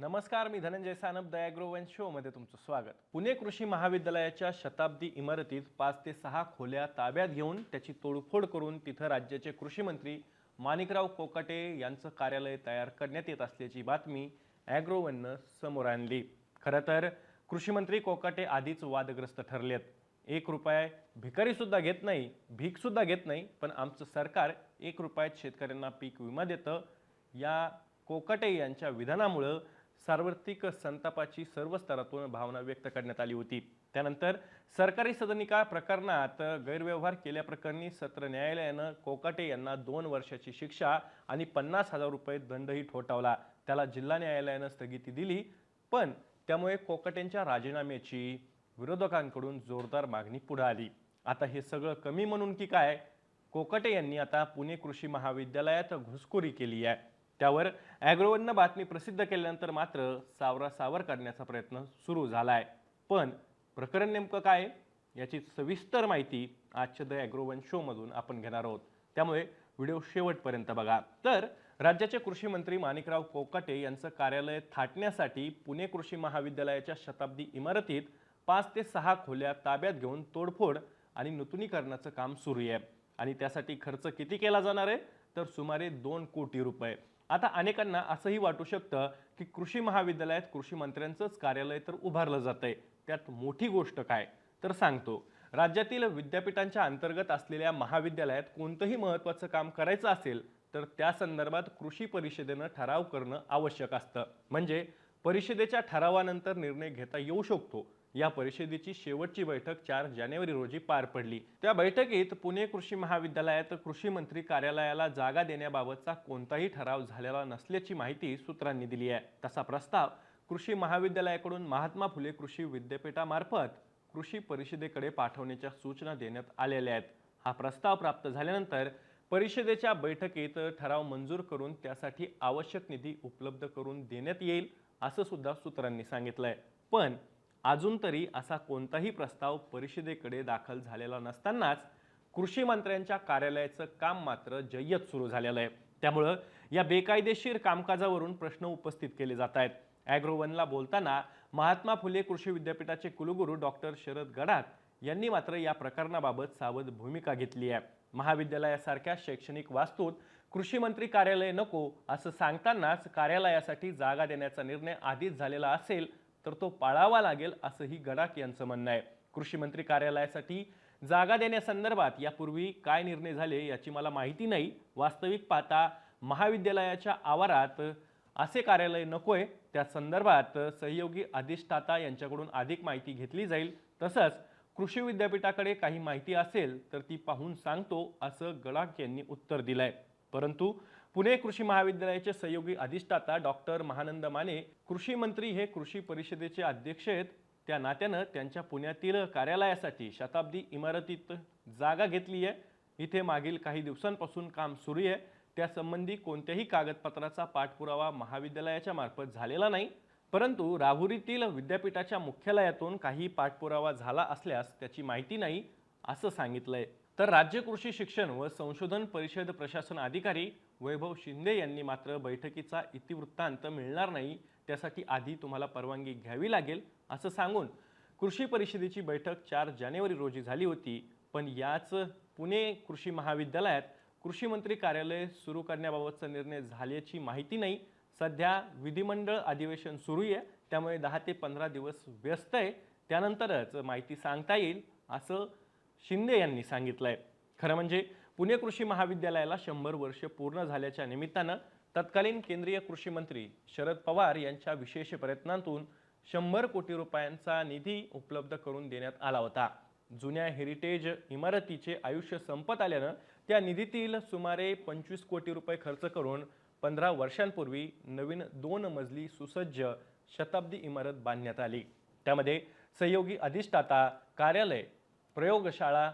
नमस्कार मी धनंजय सानप दयाग्रोवन शोमध्ये तुमचं स्वागत. पुणे कृषी महाविद्यालयाच्या शताब्दी इमारतीत पाच ते सहा खोल्या ताब्यात घेऊन त्याची तोडफोड करून तिथं राज्याचे कृषी मंत्री माणिकराव कोकाटे यांचं कार्यालय तयार करण्यात येत असल्याची बातमी ॲग्रोवननं समोर आणली. खरं तर कृषीमंत्री कोकाटे आधीच वादग्रस्त ठरलेत. एक रुपये भिकारीसुद्धा घेत नाही भीकसुद्धा घेत नाही पण आमचं सरकार एक रुपयात शेतकऱ्यांना पीक विमा देतं. या कोकाटे यांच्या विधानामुळं सार्वत्रिक संतापाची सर्व स्तरातून भावना व्यक्त करण्यात आली होती. त्यानंतर सरकारी सदनिका प्रकरणात गैरव्यवहार केल्याप्रकरणी सत्र न्यायालयानं कोकाटे यांना दोन वर्षाची शिक्षा आणि पन्नास हजार रुपये दंडही ठोठावला. त्याला जिल्हा न्यायालयानं स्थगिती दिली पण त्यामुळे कोकाटेंच्या राजीनाम्याची विरोधकांकडून जोरदार मागणी पुढे आली. आता हे सगळं कमी म्हणून की काय? कोकाटे यांनी आता पुणे कृषी महाविद्यालयात घुसखोरी केली आहे. त्यावर ॲग्रोवननं बातमी प्रसिद्ध केल्यानंतर मात्र सावरा सावर करण्याचा प्रयत्न सुरू झाला आहे पण प्रकरण नेमकं काय आहे? याची सविस्तर माहिती आजच्या द ॲग्रोवन शोमधून आपण घेणार आहोत. त्यामुळे व्हिडिओ शेवटपर्यंत बघा. तर राज्याचे कृषी मंत्री माणिकराव कोकाटे यांचं कार्यालय थाटण्यासाठी पुणे कृषी महाविद्यालयाच्या शताब्दी इमारतीत पाच ते सहा खोल्या ताब्यात घेऊन तोडफोड आणि नूतनीकरणाचं काम सुरू आहे. आणि त्यासाठी खर्च किती केला जाणार आहे? तर सुमारे दोन कोटी रुपये. आता अनेकांना असंही वाटू शकतं की कृषी महाविद्यालयात कृषी मंत्र्यांचंच कार्यालय तर उभारलं जातंय. त्यात मोठी गोष्ट काय? तर सांगतो. राज्यातील विद्यापीठांच्या अंतर्गत असलेल्या महाविद्यालयात कोणतंही महत्त्वाचं काम करायचं असेल तर त्या संदर्भात कृषी परिषदेनं ठराव करणं आवश्यक असतं. म्हणजे परिषदेच्या ठरावानंतर निर्णय घेता येऊ शकतो. या परिषदेची शेवटची बैठक चार जानेवारी रोजी पार पडली. त्या बैठकीत पुणे कृषी महाविद्यालयात कृषी मंत्री कार्यालयाला जागा देण्याबाबतचा कोणताही ठराव झालेला नसल्याची माहिती सूत्रांनी दिली आहे. तसा प्रस्ताव कृषी महाविद्यालयाकडून महात्मा फुले कृषी विद्यापीठामार्फत कृषी परिषदेकडे पाठवण्याच्या सूचना देण्यात आलेल्या आहेत. हा प्रस्ताव प्राप्त झाल्यानंतर परिषदेच्या बैठकीत ठराव मंजूर करून त्यासाठी आवश्यक निधी उपलब्ध करून देण्यात येईल असं सुद्धा सूत्रांनी सांगितलंय. पण अजून तरी असा कोणताही प्रस्ताव परिषदेकडे दाखल झालेला नसतानाच कृषी मंत्र्यांच्या कार्यालयाचं काम मात्र जय्यत सुरू झालेलं आहे. त्यामुळं या बेकायदेशीर कामकाजावरून प्रश्न उपस्थित केले जात आहेत. ॲग्रोवनला बोलताना महात्मा फुले कृषी विद्यापीठाचे कुलगुरू डॉक्टर शरद गडाख यांनी मात्र या प्रकरणाबाबत सावध भूमिका घेतली आहे. महाविद्यालयासारख्या शैक्षणिक वास्तूत कृषी मंत्री कार्यालय नको असं सांगतानाच कार्यालयासाठी जागा देण्याचा निर्णय आधीच झालेला असेल तर तो पाळावा लागेल असंही गडाख यांचं म्हणणं आहे. कृषी मंत्री कार्यालयासाठी जागा देण्यासंदर्भात यापूर्वी काय निर्णय झाले याची मला माहिती नाही. वास्तविक पाहता महाविद्यालयाच्या आवारात असे कार्यालय नकोय. त्या संदर्भात सहयोगी अधिष्ठाता यांच्याकडून अधिक माहिती घेतली जाईल. तसंच कृषी विद्यापीठाकडे काही माहिती असेल तर ती पाहून सांगतो असं गडाख यांनी उत्तर दिलंय. परंतु पुणे कृषी महाविद्यालयाचे सहयोगी अधिष्ठाता डॉक्टर महानंद माने कृषी मंत्री हे कृषी परिषदेचे अध्यक्ष आहेत. त्या नात्यानं त्यांच्या पुण्यातील कार्यालयासाठी शताब्दी इमारतीत जागा घेतली आहे. इथे मागील काही दिवसांपासून काम सुरू आहे. त्यासंबंधी कोणत्याही कागदपत्राचा पाठपुरावा महाविद्यालयाच्या मार्फत झालेला नाही. परंतु राहुरीतील विद्यापीठाच्या मुख्यालयातून काही पाठपुरावा झाला असल्यास त्याची माहिती नाही असं सांगितलंय. तर राज्य कृषी शिक्षण व संशोधन परिषद प्रशासन अधिकारी वैभव शिंदे यांनी मात्र बैठकीचा इतिवृत्तांत मिळणार नाही त्यासाठी आधी तुम्हाला परवानगी घ्यावी लागेल असं सांगून कृषी परिषदेची बैठक चार जानेवारी रोजी झाली होती. पण याच पुणे कृषी महाविद्यालयात कृषी मंत्री कार्यालय सुरू करण्याबाबतचा निर्णय झाल्याची माहिती नाही. सध्या विधिमंडळ अधिवेशन सुरू आहे त्यामुळे दहा ते पंधरा दिवस व्यस्त आहे. त्यानंतरच माहिती सांगता येईल असं शिंदे यांनी सांगितलं आहे खरं म्हणजे पुणे कृषी महाविद्यालयाला शंभर वर्ष पूर्ण झाल्याच्या निमित्तानं तत्कालीन केंद्रीय कृषी मंत्री शरद पवार यांच्या विशेष प्रयत्नांतून शंभर कोटी रुपयांचा निधी उपलब्ध करून देण्यात आला होता. जुन्या हेरिटेज इमारतीचे आयुष्य संपत आल्यानं त्या निधीतील सुमारे पंचवीस कोटी रुपये खर्च करून पंधरा वर्षांपूर्वी नवीन दोन मजली सुसज्ज शताब्दी इमारत बांधण्यात आली. त्यामध्ये सहयोगी अधिष्ठाता कार्यालय प्रयोगशाळा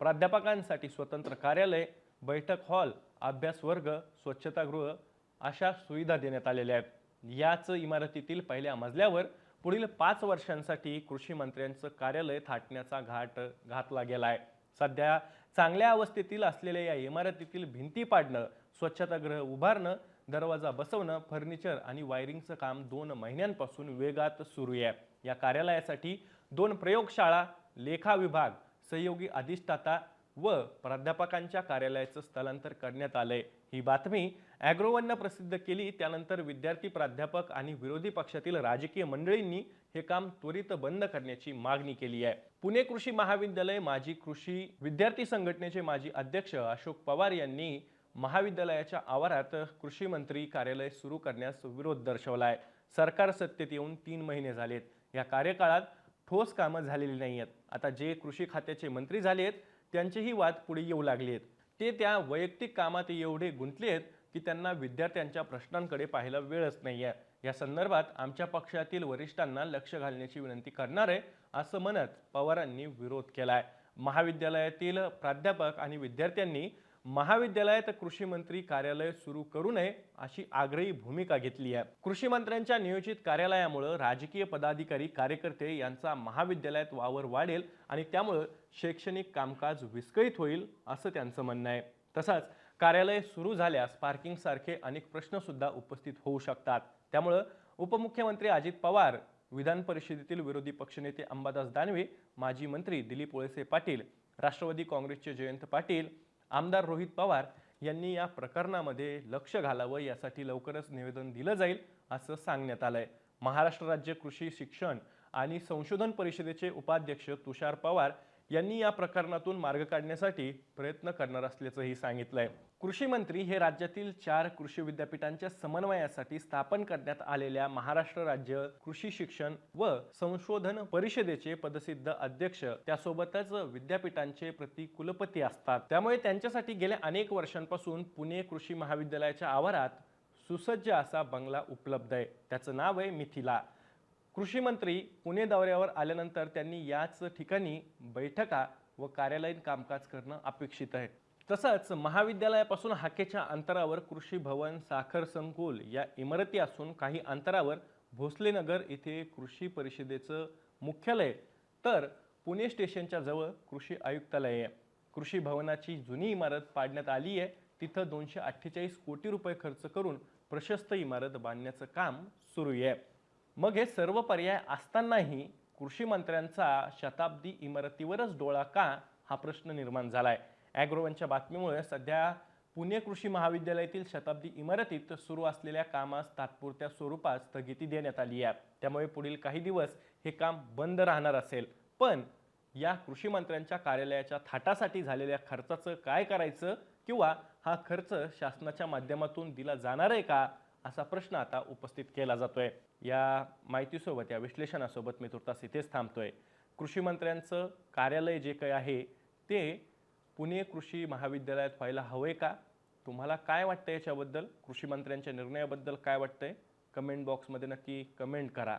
प्राध्यापकांसाठी स्वतंत्र कार्यालय बैठक हॉल अभ्यास वर्ग स्वच्छतागृह अशा सुविधा देण्यात आलेल्या आहेत. याच इमारतीतील पहिल्या मजल्यावर पुढील पाच वर्षांसाठी कृषी मंत्र्यांचं कार्यालय थाटण्याचा घाट घातला गेला आहे सध्या चांगल्या अवस्थेतील असलेल्या या इमारतीतील भिंती पाडणं स्वच्छतागृह उभारणं दरवाजा बसवणं फर्निचर आणि वायरिंगचं काम दोन महिन्यांपासून वेगात सुरू आहे. या कार्यालयासाठी दोन प्रयोगशाळा लेखा विभाग सहयोगी अधिष्ठाता व प्राध्यापकांच्या कार्यालयाचं स्थलांतर करण्यात आलंय. ही बातमी ॲग्रोवननं प्रसिद्ध केली. त्यानंतर विद्यार्थी प्राध्यापक आणि विरोधी पक्षातील राजकीय मंडळींनी हे काम त्वरित बंद करण्याची मागणी केली आहे. पुणे कृषी महाविद्यालय माजी कृषी विद्यार्थी संघटनेचे माजी अध्यक्ष अशोक पवार यांनी महाविद्यालयाच्या आवारात कृषी मंत्री कार्यालय सुरू करण्यास विरोध दर्शवला आहे सरकार सत्तेत येऊन तीन महिने झालेत. या कार्यकाळात ठोस कामं झालेली नाही आहेत आता जे कृषी खात्याचे मंत्री झाले आहेत त्यांचेही वाद पुढे येऊ लागले आहेत. ते त्या वैयक्तिक कामात एवढे गुंतले आहेत की त्यांना विद्यार्थ्यांच्या प्रश्नांकडे पाहायला वेळच नाही आहे या संदर्भात आमच्या पक्षातील वरिष्ठांना लक्ष घालण्याची विनंती करणार आहे असं म्हणत पवारांनी विरोध केला आहे महाविद्यालयातील प्राध्यापक आणि विद्यार्थ्यांनी महाविद्यालयात कृषी मंत्री कार्यालय सुरू करू नये अशी आग्रही भूमिका घेतली आहे. कृषी मंत्र्यांच्या नियोजित कार्यालयामुळे राजकीय पदाधिकारी कार्यकर्ते यांचा महाविद्यालयात वावर वाढेल आणि त्यामुळं शैक्षणिक कामकाज विस्कळीत होईल असं त्यांचं म्हणणं आहे. तसंच कार्यालय सुरू झाल्यास पार्किंगसारखे अनेक प्रश्नसुद्धा उपस्थित होऊ शकतात. त्यामुळं उपमुख्यमंत्री अजित पवार विधान परिषदेतील विरोधी पक्षनेते अंबादास दानवे माजी मंत्री दिलीप वळसे पाटील राष्ट्रवादी काँग्रेसचे जयंत पाटील आमदार रोहित पवार यांनी या प्रकरणामध्ये लक्ष घालावं यासाठी लवकरच निवेदन दिलं जाईल असं सांगण्यात आलंय. महाराष्ट्र राज्य कृषी शिक्षण आणि संशोधन परिषदेचे उपाध्यक्ष तुषार पवार यांनी या प्रकरणातून मार्ग काढण्यासाठी प्रयत्न करणार असल्याचंही सांगितलंय. कृषी मंत्री हे राज्यातील चार कृषी विद्यापीठांच्या समन्वयासाठी स्थापन करण्यात आलेल्या महाराष्ट्र राज्य कृषी शिक्षण व संशोधन परिषदेचे पदसिद्ध अध्यक्ष त्यासोबतच विद्यापीठांचे प्रति कुलपती असतात. त्यामुळे त्यांच्यासाठी गेल्या अनेक वर्षांपासून पुणे कृषी महाविद्यालयाच्या आवारात सुसज्ज असा बंगला उपलब्ध आहे. त्याचं नाव आहे मिथिला. कृषी मंत्री पुणे दौऱ्यावर आल्यानंतर त्यांनी याच ठिकाणी बैठका व कार्यालयीन कामकाज करणं अपेक्षित आहे. तसंच महाविद्यालयापासून हाकेच्या अंतरावर कृषी भवन साखर संकुल या इमारती असून काही अंतरावर भोसलेनगर इथे कृषी परिषदेचं मुख्यालय. तर पुणे स्टेशनच्या जवळ कृषी आयुक्तालय आहे. कृषी भवनाची जुनी इमारत पाडण्यात आली आहे. तिथं दोनशे अठ्ठेचाळीस कोटी रुपये खर्च करून प्रशस्त इमारत बांधण्याचं काम सुरू आहे. मग हे सर्व पर्याय असतानाही कृषी मंत्र्यांचा शताब्दी इमारतीवरच डोळा का हा प्रश्न निर्माण झाला आहे ॲग्रोवनच्या बातमीमुळे सध्या पुणे कृषी महाविद्यालयातील शताब्दी इमारतीत सुरू असलेल्या कामास तात्पुरत्या स्वरूपात स्थगिती देण्यात आली आहे. त्यामुळे पुढील काही दिवस हे काम बंद राहणार असेल. पण या कृषी मंत्र्यांच्या कार्यालयाच्या थाटासाठी झालेल्या खर्चाचं काय करायचं किंवा हा खर्च शासनाच्या माध्यमातून दिला जाणार आहे का? असा प्रश्न आता उपस्थित केला जातोय. या माहितीसोबत या विश्लेषणासोबत मी तुर्तास इथेच थांबतोय. कृषी मंत्र्यांचं कार्यालय जे काही आहे ते पुणे कृषी महाविद्यालयात व्हायला हवंय का? तुम्हाला काय वाटतं याच्याबद्दल? कृषी मंत्र्यांच्या निर्णयाबद्दल काय वाटतंय? कमेंट बॉक्समध्ये नक्की कमेंट करा.